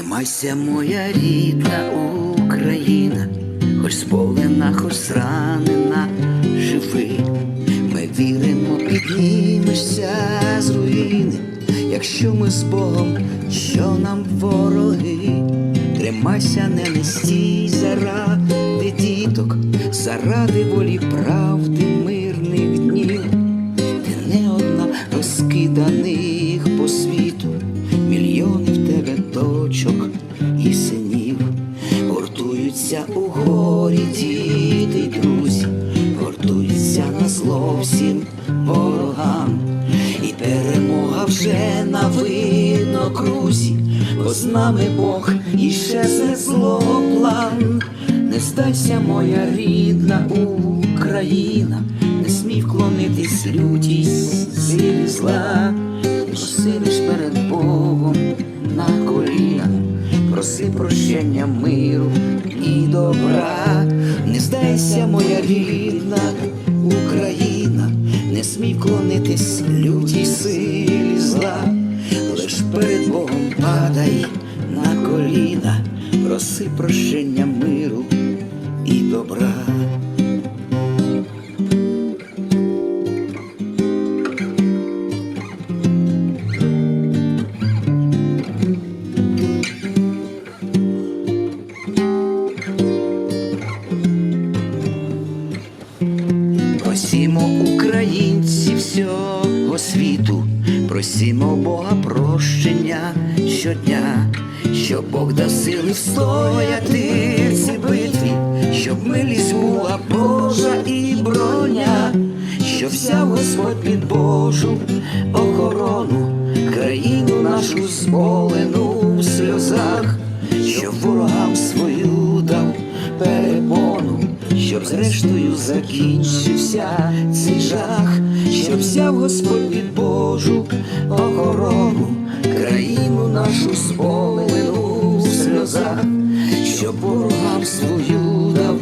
Тримайся, моя рідна Україна, хоч сповнена, хоч зранена, живи. Ми віримо, піднімешся з руїни, якщо ми з Богом, що нам вороги. Тримайся, не нестій заради діток, заради волі правди гуртуються у горі діти й друзі, гуртуються на зло всім ворогам, і перемога вже на винокрузі, бо з нами Бог і ще це зло план. Не здайся, моя рідна Україна, не смій вклонитись лютій силі зла, проси проси прощення миру і добра, не здайся, моя рідна Україна, не смій вклонитись лютій силі зла, лиш перед Богом падай на коліна, проси прощення миру і добра. Просімо Бога прощення щодня, щоб Бог дав сили встояти в цій битві, щоб милість була Божа і броня, щоб взяв Господь під Божу охорону, країну нашу зболену в сльозах, щоб ворогам свою дав перепону щоб зрештою закінчився цей жах, щоб взяв Господь під Божу охорону, країну нашу сполину в сльозах, щоб ворогам свою дав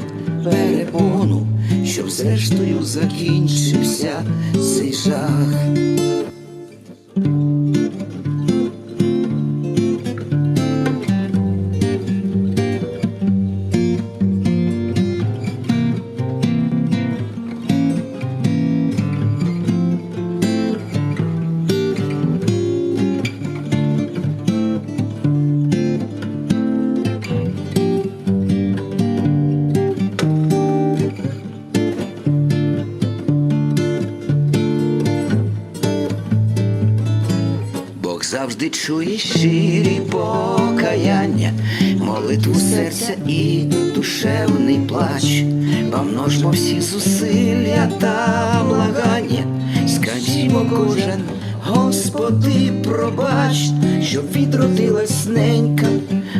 перепону, щоб зрештою закінчився цей жах. Завжди чує щирі покаяння, молитву серця і душевний плач, помножмо всі зусилля та благання, скажімо кожен, Господи, пробач, щоб відродилась ненька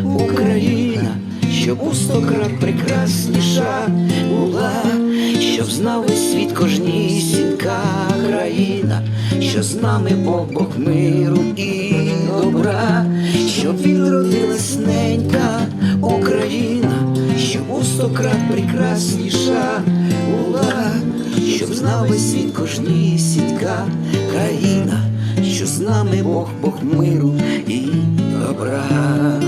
Україна, щоб у сто крат прекрасніша була, щоб знав весь світ кожнісінька країна, що з нами Бог, Бог миру і добра, щоб відродилась ненька Україна, щоб у сто крат прекрасніша була, щоб знав весь світ кожнісінька країна, що з нами Бог, Бог миру і добра.